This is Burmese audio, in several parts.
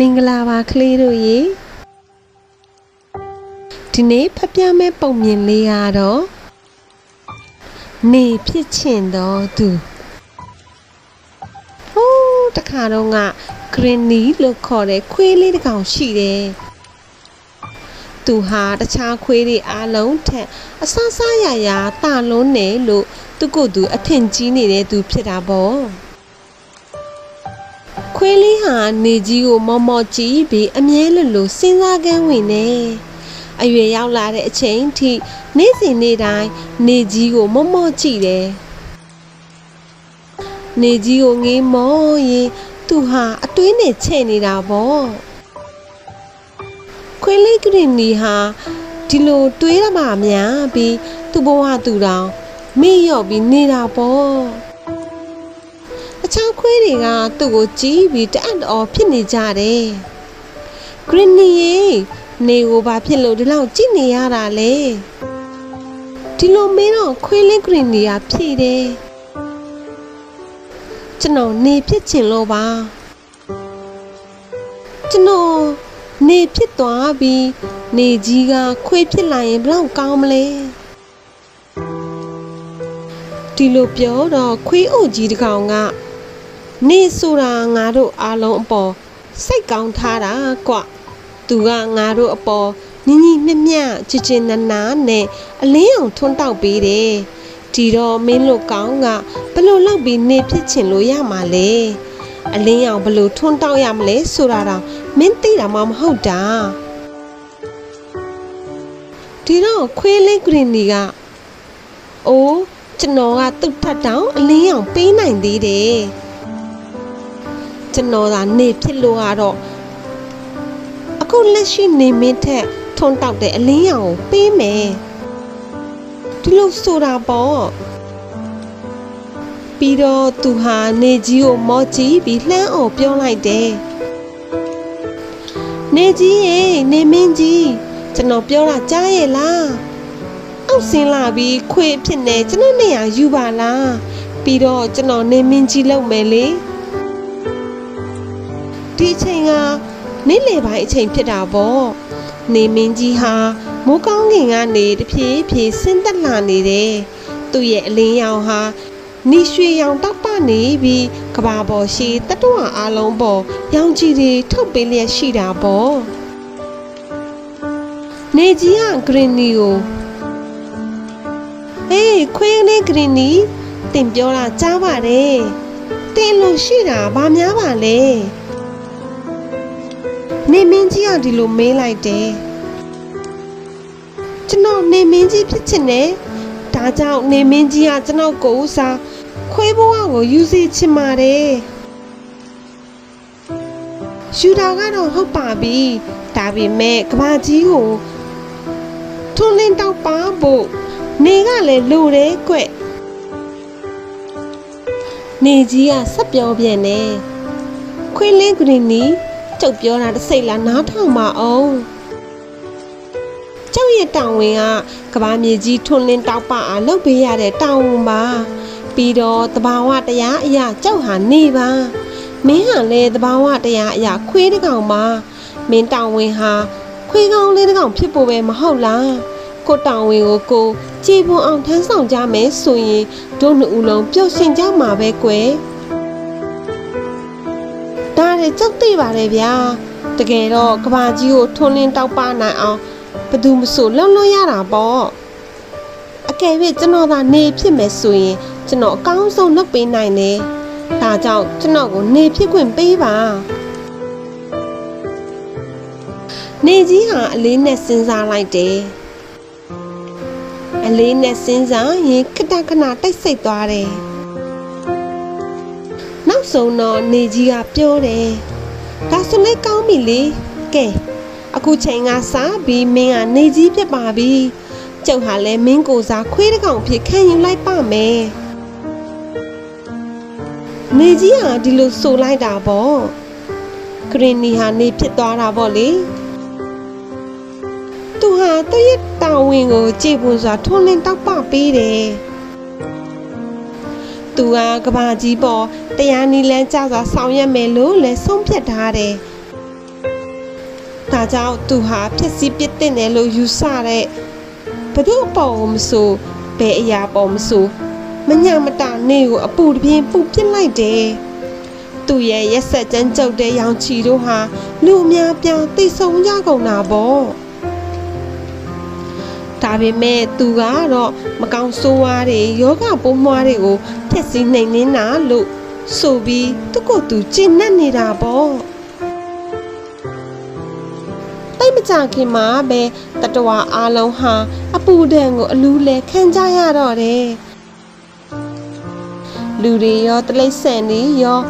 မင်္ဂလာပါကလေးတို့ရေဒီနေ့ဖပြမဲ့ပုံမြင်လေးရတော့နေဖြစ်ချင်တော့သူဟိုးတခါတော့ကဂရင်းနီလို့ခေါ်တဲ့ခွေးလေးတစ်ကောင်ရှိတယ်သူဟာတခြားခွေးတွေအားလုံးထက်အဆဆရရတာလုံးနေလို့သူကိုယ်သူအထင်ကြီးနေတဲ့သူဖြစ်တာပေါ့ ခွေးလေးဟာနေကြီးကိုမော်မော်ကြည့်ပြီးအမြဲလိုလိုစဉ်းစားကန်းဝင်နေအရွယ်ရောက်လာတဲ့အချိန်ထိနေ့စဉ်နေ့တိုင်းနေကြီးကိုမော်မော်ကြည့်တယ်နေကြီးကိုငေးမောရင်သူဟာအတွင်းနဲ့ချဲ့နေတာပေါ့ခွေးလေးကရင်နီဟာဒီလိုတွေးရမှများပြီးသူ့ဘဝသူတောင်မေ့လျော့ပြီးနေတာပေါ့ အချောင်းခွေးတွေကသူ့ကိုကြည့်ပြီးတအံ့တော်ဖြစ်နေကြတယ်။ဂရင်းနီရေနေကိုဘာဖြစ်လို့ဒီလောက်ကြည့်နေရတာလဲ။ဒီလိုမင်းတော့ခွေးလေးဂရင်းနီကဖြေတယ်။ကျွန်တော်နေဖြစ်ချင်လို့ပါ။ကျွန်တော်နေဖြစ်သွားပြီးနေကြီးကခွေးဖြစ်လာရင်ဘလောက်ကောင်းမလဲ။ဒီလိုပြောတော့ခွေးအုပ်ကြီးတစ်ကောင်က နေဆိုတာငါတို့အားလုံးအပေါ်စိတ်ကောင်းထားတာကွသူကငါတို့အပေါ်ညီညီမျှမျှချစ်ချင်းနနာနဲ့အလင်းအောင်ထွန်းတောက်ပေးတယ်ဒီတော့မင်းတို့ကောင်းကဘယ်လို့လောက်ပြီးနေဖြစ်ချင်လို့ရမှာလဲအလင်းအောင်ဘယ်လို့ထွန်းတောက်ရမလဲဆိုတာတော့မင်းသိတာမှမဟုတ်တာဒီတော့ခွေးလေးဂရင်းနီကအိုးကျွန်တော်ကတုတ်ထက်တောင်အလင်းအောင်ပေးနိုင်သေးတယ် ကျွန်တော်သာနေဖြစ်လို့ကတော့အခုလက်ရှိနေမင်းထက်ထွန်းတောက်တဲ့အလင်းရောင်ကိုပေးမယ်ဒီလိုဆိုတာပေါ့ပြီးတော့သူဟာနေကြီးကိုမော့ကြည့်ပြီးလှမ်းအောင်ပြောလိုက်တယ်နေကြီးရေနေမင်းကြီးကျွန်တော်ပြောတာကြားရဲ့လားအောက်ဆင်းလာပြီးခွေဖြစ်နေကျွန်တော်နေရာယူပါလားပြီးတော့ကျွန်တော်နေမင်းကြီးလုပ်မယ်လေ ဒီအချိန်ကနေ့လယ်ပိုင်းအချိန်ဖြစ်တာပေါ့နေမင်းကြီးဟာမိုးကောင်းကင်ကနေတဖြည်းဖြည်းဆင်းသက်လာနေတယ်သူ့ရဲ့အလင်းရောင်ဟာနီရွှေရောင်တောက်ပနေပြီးကဘာပေါ်ရှိတတဝအားလုံးပေါ်ရောင်ကြီးတွေထုတ်ပေးလျက်ရှိတာပေါ့နေကြီးကဂရင်းနီကိုဟေးခွေးလေးဂရင်းနီတင်ပြောတာကြားပါတယ်တင်လို့ရှိတာဘာများပါလဲ နေမင်းကြီးကဒီလိုမေးလိုက်တယ်ကျွန်တော်နေမင်းကြီးဖြစ်ချင်တယ်ဒါကြောင့်နေမင်းကြီးကကျွန်တော်ကိုဥစားခွေးဘဝကိုယူစီချင်ပါတယ်ယူတာကတော့ဟုတ်ပါပြီဒါပေမဲ့ကဘာကြီးကိုထွန်းလင်းတောက်ပါဖို့နေကလည်းလိုတယ်ကွနေကြီးကဆက်ပြောပြန်တယ်ခွေးလင်းဂရင်းနီ ကျုပ်ပြောတာတစ်စိတ်လားနားထောင်ပါအောင်ကျုပ်ရဲ့တောင်ဝင်ကကဘာမြေကြီးထွန်းလင်းတောက်ပအားလုပ်ပေးရတဲ့တောင်ဝင်ပါပြီးတော့တဘာဝတရားအရာကျုပ်ဟာနေပါမင်းဟာလည်းတဘာဝတရားအရာခွေးတစ်ကောင်ပါမင်းတောင်ဝင်ဟာခွေးကောင်လေးတစ်ကောင်ဖြစ်ဖို့ပဲမဟုတ်လားကိုတောင်ဝင်ကိုကိုကြည်ပွန်အောင်ထမ်းဆောင်ကြမယ်ဆိုရင်တို့နှစ်ဦးလုံးပျော်ရွှင်ကြမှာပဲကွယ်ဒါ တွေကြောက်သိပါတယ်ဗျာတကယ်တော့ကဘာကြီးကိုထွန်းလင်းတောက်ပနိုင်အောင်ဘယ်သူမဆိုလုံလွန်ရတာပေါ့အကယ်၍ကျွန်တော်သာနေဖြစ်မယ်ဆိုရင်ကျွန်တော်အကောင်းဆုံးလုပ်ပေးနိုင်တယ်ဒါကြောင့်ကျွန်တော်ကိုနေဖြစ်ခွင့်ပေးပါနေကြီးဟာအလေးနဲ့စဉ်းစားလိုက်တယ်အလေးနဲ့စဉ်းစားရင်ခဏခဏတိတ်ဆိတ်သွားတယ်နောက် ဆုံးတော့နေကြီးကပြောတယ်ဒါဆိုလည်းကောင်းပြီလေကဲအခုချိန်ကစားပြီးမင်းကနေကြီးဖြစ်ပါပြီကျုပ်ဟာလည်းမင်းကိုစားခွေးတစ်ကောင်ဖြစ်ခံယူလိုက်ပါမယ်နေကြီးဟာဒီလိုဆိုလိုက်တာပေါ့ဂရင်းနီဟာနေဖြစ်သွားတာပေါ့လေသူဟာတည့်ရတာဝန်ကိုကြည်ပွန်စွာထွန်းလင်းတောက်ပပေးတယ် သူကကဘာကြီးပေါ်တရားနီလန်းကြစွာဆောင်ရွက်မယ်လို့လည်းဆုံးဖြတ်ထားတယ်ဒါကြောင့်သူဟာဖြစ်စည်းပစ်တင်တယ်လို့ယူဆတဲ့ဘသူအပေါ်ကိုမဆိုဘယ်အရာပေါ်မဆိုမညာမတာနေကိုအပူတပြင်းပူပစ်လိုက်တယ်သူရဲ့ရက်ဆက်ကြမ်းကြုတ်တဲ့ရောင်ချီတို့ဟာလူအများပြားသိဆုံးကြကုန်တာပေါ့ ဒါပေမဲ့သူကတော့မကောင်းဆိုးဝါးတွေယောဂပိုးမွားတွေကိုဖျက်ဆီးနှိမ်နင်းတာလို့ဆိုပြီးသူ့ကိုယ်သူကျင့်နှက်နေတာပေါ့တိတ်မကြခင်မှာပဲတတဝါအားလုံးဟာအပူဒဏ်ကိုအလူးလဲခံကြရတော့တယ်လူတွေရောတလိမ့်ဆန်တွေရော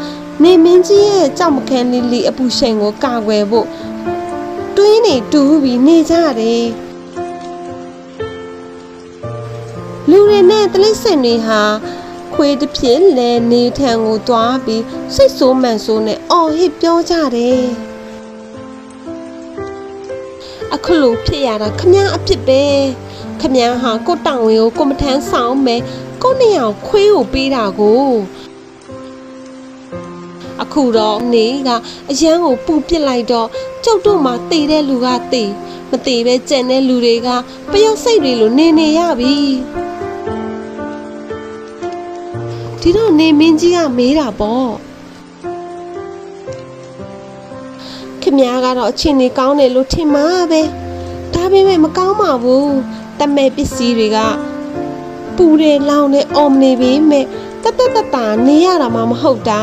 နေမင်းကြီးရဲ့ကြောက်မခံလေးလေးအပူရှိန်ကိုကာကွယ်ဖို့တွင်းနေတူးပြီးနေကြတယ် လူတွေနဲ့တလိမ့်ဆန်တွေဟာခွေးတစ်ဖြစ်လဲနေထံကိုသွားပြီးစိတ်ဆိုးမှန်ဆိုးနဲ့အော်ဟစ်ပြောကြတယ်အခုလိုဖြစ်ရတာခမည်းအဖြစ်ပဲခမည်းဟာကိုတောင်ဝင်ကိုကိုမထမ်းဆောင်မယ်ကိုနှစ်ယောက်ခွေးကိုပေးတာကိုအခုတော့နေကအရန်ကိုပူပစ်လိုက်တော့ကျုပ်တို့မှတေတဲ့လူကတေမတေပဲကြံတဲ့လူတွေကပျောက်စိတ်တွေလိုနေနေရပြီ ဒီတော့နေမင်းကြီးကမေးတာပေါ့ခင်ဗျားကတော့အချင်းနေကောင်းတယ်လို့ထင်မှာပဲဒါပေမဲ့မကောင်းပါဘူးတမဲပစ္စည်းတွေကပူတယ်လောင်တယ်အော်မနေပေမဲ့တတ်တတ်တတ်တာနေရတာမှမဟုတ်တာ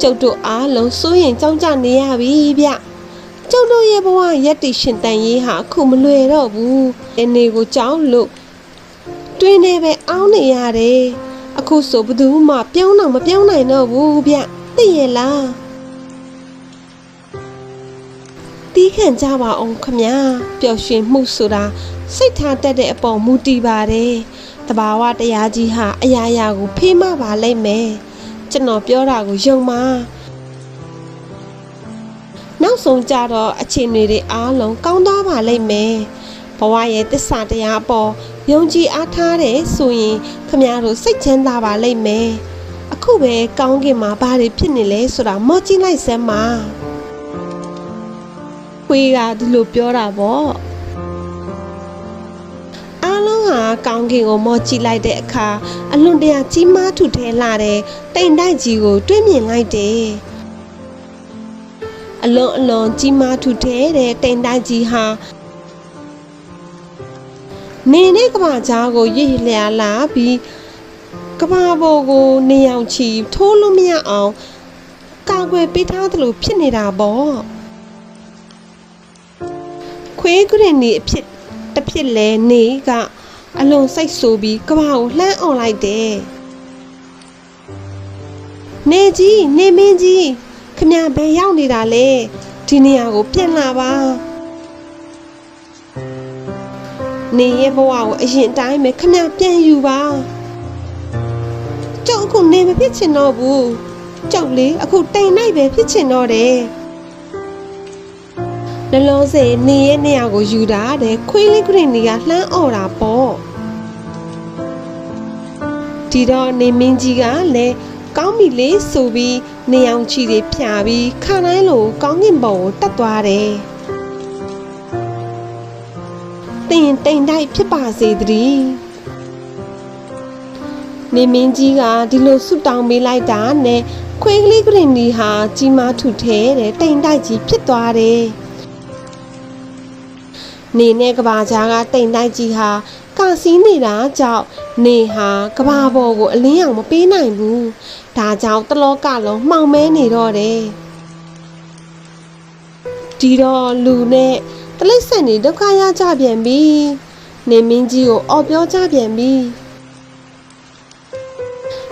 ကျုပ်တို့အားလုံးစိုးရင်ကြောင်းကြနေရပြီဗျကျုပ်တို့ရဲ့ဘဝရက်တည်ရှင်တန်ရေးဟာအခုမလွယ်တော့ဘူးအနေကိုကြောင်းလို့ တွင်းနေပဲအောင်းနေရတယ်အခုဆိုဘယ်သူမှပြောင်းတော့မပြောင်းနိုင်တော့ဘူးဗျသိရဲ့လားတီးခန့်ကြပါအောင်ခမညာပျော်ရွှင်မှုဆိုတာစိတ်ထားတတ်တဲ့အပေါ်မူတည်ပါတယ်တဘာဝတရားကြီးဟာအရာရာကိုဖေးမပါလိမ့်မယ်ကျွန်တော်ပြောတာကိုယုံပါနောက်ဆုံးကြတော့အခြေအနေတွေအားလုံးကောင်းသွားပါလိမ့်မယ်ဘဝရဲ့တစ္ဆာတရားအပေါ် ယုံကြည်အားထားတဲ့ဆိုရင်ခမရတို့စိတ်ချမ်းသာပါလိမ့်မယ်အခုပဲကောင်းကင်မှာဘာတွေဖြစ်နေလဲဆိုတာမော့ကြည့်လိုက်စမ်းပါခွေးကဒီလိုပြောတာပေါ့အားလုံးဟာကောင်းကင်ကိုမော့ကြည့်လိုက်တဲ့အခါအလွန်တရာကြီးမားထူထဲလာတဲ့တိမ်တိုက်ကြီးကို တွေးမြင်လိုက်တယ်အလွန်အလွန်ကြီးမားထူထဲတဲ့တိမ်တိုက်ကြီးဟာ နေနဲ့ကဘာကြားကိုရည်လျာလာပြီးကဘာပေါ်ကို နေအောင်ချီထိုးလို့မရအောင်ကာကွယ်ပေးထားသလိုဖြစ်နေတာပေါ့ခွေးကရင်နေအဖြစ်တစ်ဖြစ်လဲနေကအလွန်စိတ်ဆိုးပြီးကဘာကိုလှမ်းအောင်လိုက်တယ်နေကြီးနေမင်းကြီးခမဘယ်ရောက်နေတာလဲဒီနေရာကိုပြန်လာပါ နေရဲ့ဘဝကိုအရင်တိုင်းပဲခမပြန်ယူပါကျုပ်အခုနေမဖြစ်ချင်တော့ဘူးကျုပ်လေအခုတိမ်နိုင်ပဲဖြစ်ချင်တော့တယ်နှလုံးစေနေရဲ့နေရာကိုယူတာတဲ့ခွေးလေးကရင်ကြီးကလှမ်းអော်တာပေါ့ဒီတော့နေမင်းကြီးကလည်းကောင်းပြီလေဆိုပြီးနေအောင်ချီတွေဖြာပြီးခါတိုင်းလိုကောင်းကင်ဘုံကိုတက်သွားတယ် တင်တိမ်တိုက်ဖြစ်ပါစေတည်းနေမင်းကြီးကဒီလိုဆုတောင်းပေးလိုက်တာနဲ့ခွေးကလေးကရင်ဒီဟာကြီးမားထုထဲတဲ့တိမ်တိုက်ကြီးဖြစ်သွားတယ်နေနဲ့ကဘာကြားကတိမ်တိုက်ကြီးဟာကာစီးနေတာကြောင့်နေဟာကဘာပေါ်ကိုအလင်းအောင်မပေးနိုင်ဘူးဒါကြောင့်တလောကလုံးမှောင်မဲနေတော့တယ်ဒီတော့လူနဲ့ တလိမ့်ဆန်နေဒုက္ခရကြပြန်ပြီနေမင်းကြီးကိုအော်ပြောကြပြန်ပြီ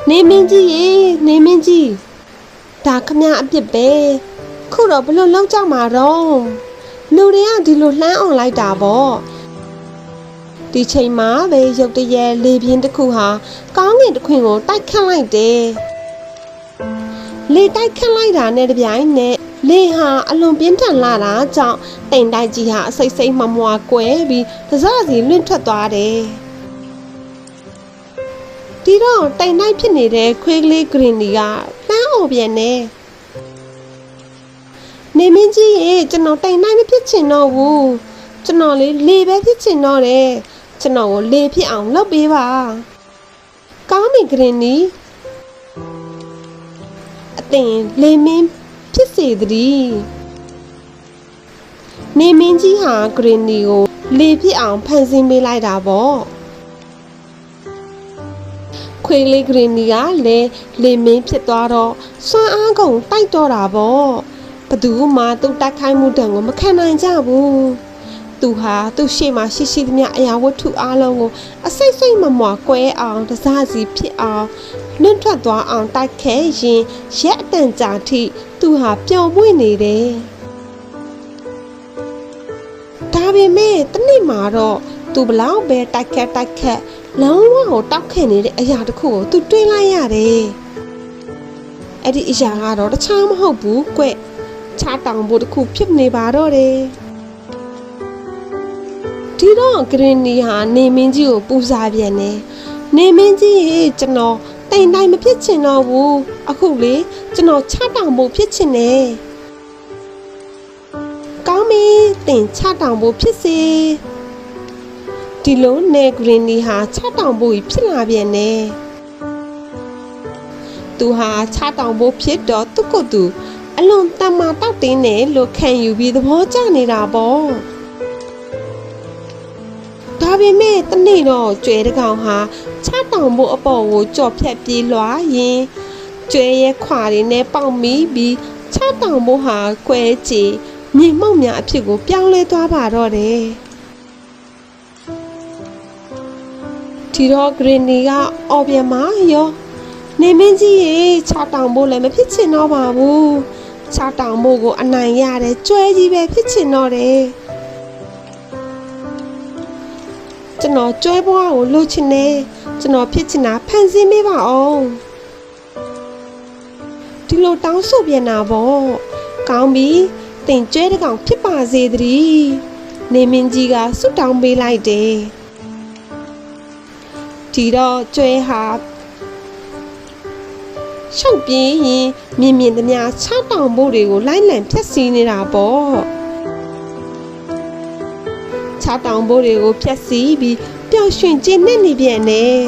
နေမင်းကြီးရေနေမင်းကြီးဒါခမအပြစ်ပဲခုတော့ဘလို့လောက်ကြမှာတော့လူတွေကဒီလိုလှမ်းအောင်လိုက်တာပေါ့ဒီချိန်မှာပဲရုတ်တရက်လေပြင်းတစ်ခုဟာကောင်းကင်တစ်ခွင်ကိုတိုက်ခတ်လိုက်တယ်လေတိုက်ခတ်လိုက်တာနဲ့တပြိုင်နက် လေဟာအလွန်ပြင်းထန်လာတာကြောင့်တိမ်တိုက်ကြီးဟာအစိတ်စိတ်မမွာကွဲပြီးတစစီလွင့်ထွက်သွားတယ်ဒီတော့တိမ်တိုက်ဖြစ်နေတဲ့ခွေးကလေးဂရင်းနီကလှမ်းအော်ပြန်နေနေမင်းကြီးရေကျွန်တော်တိုင်နိုင်မဖြစ်ချင်တော့ဘူးကျွန်တော်လေလေပဲဖြစ်ချင်တော့တယ်ကျွန်တော်ကိုလေဖြစ်အောင်လုပ်ပေးပါကောင်းပြီဂရင်နီအသင်လေမင်း ဖြစ်စေသည်နေမင်းကြီးဟာဂရင်နီကို လေဖြစ်အောင်ဖန်ဆင်းပေးလိုက်တာပေါ့ခွေလေးဂရင်နီကလည်းလေမင်းဖြစ်သွားတော့စွမ်းအားကုန်တိုက်တော့တာပေါ့ဘသူမှသူ့တိုက်ခိုင်းမှုတံကိုမခံနိုင်ကြဘူး သူဟာသူ့ရှေ့မှာရှိရှိသမျှအရာဝတ္ထုအလုံးကိုအစိတ်စိတ်မမွာကွဲအောင်တစားစီဖြစ်အောင်လွတ်ထွက်သွားအောင်တိုက်ခဲရင်ရက်အတန်ကြာထိသူဟာပျော်မွေ့နေတယ်ဒါပေမဲ့တနေ့မှာတော့သူဘလောက်ပဲတိုက်ခက်တိုက်ခက်လုံးဝကိုတောက်ခဲ့နေတဲ့အရာတစ်ခုကိုသူတွေးလိုက်ရတယ်အဲ့ဒီအရာကတော့တခြားမဟုတ်ဘူးကွချာတောင်ဖို့တစ်ခုဖြစ်နေပါတော့တယ် ဒီတော့ဂရင်းနီဟာနေမင်းကြီးကိုပူဇာပြန်နေနေမင်းကြီးရေကျွန်တော်တိမ်တိုင်းမဖြစ်ချင်တော့ဘူးအခုလေကျွန်တော်ချတောင်ဖို့ဖြစ်ချင်တယ်ကောင်းပြီတင်ချတောင်ဖို့ဖြစ်စေဒီလိုနေဂရင်းနီဟာချတောင်ဖို့ဖြစ်လာပြန်နေသူဟာချတောင်ဖို့ဖြစ်တော့သူ့ကိုယ်သူအလွန်တမ္မာတောက်တင်းတယ်လို့ခံယူပြီးသဘောကျနေတာပေါ့ ဒါပေမဲ့တနေ့တော့ကျွဲတကောင်ဟာချတောင်ဖို့အပေါ်ကိုကြော်ဖြတ်ပြေးလွှာရင်ကျွဲရဲ့ခွာတွေနဲ့ပေါက်မိပြီးချတောင်ဖို့ဟာကွဲချီမြေမောက်များအဖြစ်ကိုပြောင်းလဲသွားပါတော့တယ်ဒီတော့ဂရင်းနီကအော်ပြန်မရောနေမင်းကြီးရေချတောင်ဖို့လည်းမဖြစ်ချင်တော့ပါဘူးချတောင်မို့ကိုအနိုင်ရတယ်ကြွဲကြီးပဲဖြစ်ချင်တော့တယ် ကျွန်တော်ကြွဲဘွားကိုလှုပ်ချင်တယ်ကျွန်တော်ဖြစ်ချင်တာဖန်ဆင်းပေးပါအောင်ဒီလိုတောင်းဆိုပြန်တာပေါ့ကောင်းပြီတင်ကြွဲတကောင်ဖြစ်ပါစေတည်းနေမင်းကြီးကဆုတောင်းပေးလိုက်တယ်ဒီတော့ကြွဲဟာရှောက်ပြေးရင်မြင်မြင်သမျှ၆တောင်ဘို့တွေကိုလိုက်လံဖြတ်စီးနေတာပေါ့ ၆တောင်ဘို့တွေကိုဖြတ်စီးပြီးပျော်ရွှင်ခြင်းနဲ့နေပြန်တယ်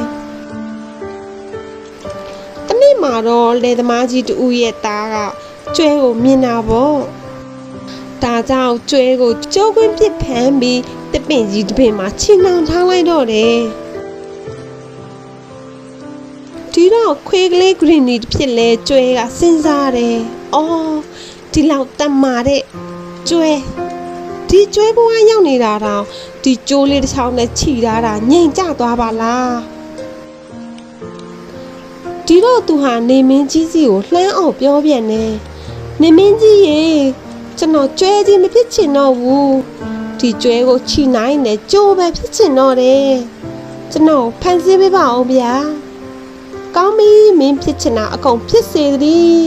တနေ့မှာတော့လေသမားကြီးတူရဲ့သားကကျွဲကိုမြင်တာပေါ့ဒါကြောင့်ကျွဲကိုကြိုးကွင်းပစ်ဖမ်းပြီးတပင်ကြီးတပင်မှာချီနှောင်ထားလိုက်တော့တယ်ဒီတော့ခွေးကလေးဂရင်းနီဖြစ်လဲကျွဲကစဉ်းစားတယ်။အော်ဒီလောက်တတ်မာတဲ့ကျွဲ ဒီကျွဲဘဝရောက်နေတာတော့ဒီကျိုးလေးတစ်ချောင်းနဲ့ခြိထားတာငြိမ်ကျသွားပါလား။ဒီတော့သူဟာနေမင်းကြီးစီကိုလှမ်းအောင်ပြောပြန်နေ။နေမင်းကြီးရေကျွန်တော်ကျွဲကြီးမဖြစ်ချင်တော့ဘူး။ဒီကျွဲကိုခြိနိုင်တယ်ကြိုးပဲဖြစ်ချင်တော့တယ်။ကျွန်တော်ဖန်ဆင်းပေးပါအောင်ဗျာ။ကောင်းပြီမင်းဖြစ်ချင်တာအကုန်ဖြစ်စေသည်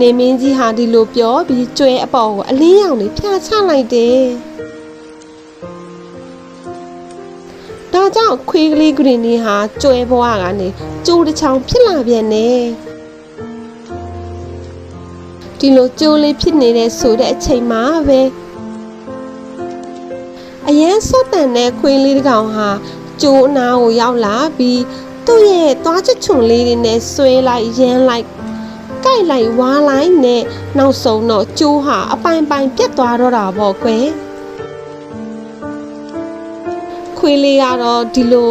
နေမင်းကြီးဟာဒီလိုပြောပြီးကျွဲအပေါ်ကိုအလင်းရောင်လေးဖြာချလိုက်တယ်ဒါကြောင့်ခွေးကလေးဂရင်းနီဟာကျွဲဘွားကနေကျိုးတစ်ချောင်းဖြစ်လာပြန်တယ်ဒီလိုကျိုးလေးဖြစ်နေတဲ့ဆိုတဲ့အချိန်မှာပဲအရန်စော့တန်တဲ့ခွေးလေးတစ်ကောင်ဟာကျိုးအနာကိုရောက်လာပြီးသူ့ရဲ့သွားချွန်လေးတွေနဲ့ဆွဲလိုက်ရမ်းလိုက် ကြိုက်လိုက်ဝါလိုက်နဲ့နောက်ဆုံးတော့ကျိုးဟာအပိုင်ပိုင်ပြတ်သွားတော့တာပေါ့ကွယ်ခွေးလေးကတော့ဒီလို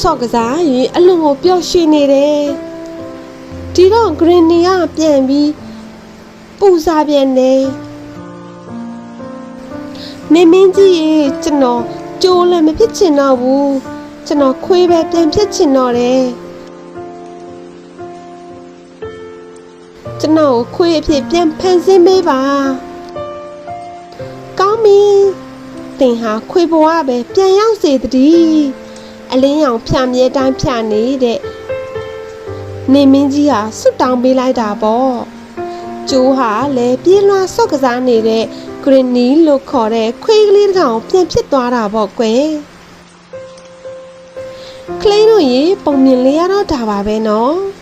ဆော့ကစားရင်အလွန်ကိုပျော်ရွှင်နေတယ်ဒီတော့ဂရင်းနီကပြန်ပြီးပူစားပြန်တယ်နေမင်းကြီးရေကျွန်တော်ကြိုးလည်းမဖြစ်ချင်တော့ဘူးကျွန်တော်ခွေးပဲပြန်ဖြစ်ချင်တော့တယ် ကျွန်တော်ကိုခွေးအဖြစ်ပြန်ဖန်ဆင်းပေးပါကောင်းပြီတင်ဟာခွေးဘဝပဲပြန်ရောက်စေတည်းအလင်းရောင်ဖြာမြဲတိုင်းဖြာနေတဲ့နေမင်းကြီးဟာဆွတ်တောင်းပေးလိုက်တာပေါ့ကျိုးဟာလည်းပြေးလွှားဆော့ကစားနေတဲ့ဂရင်းနီလို့ခေါ်တဲ့ခွေးကလေးတစ်ကောင်ပြန်ဖြစ်သွားတာပေါ့ကွယ်ကလေးတို့ရေပုံမြင်လေးရတော့ဒါပါပဲနော်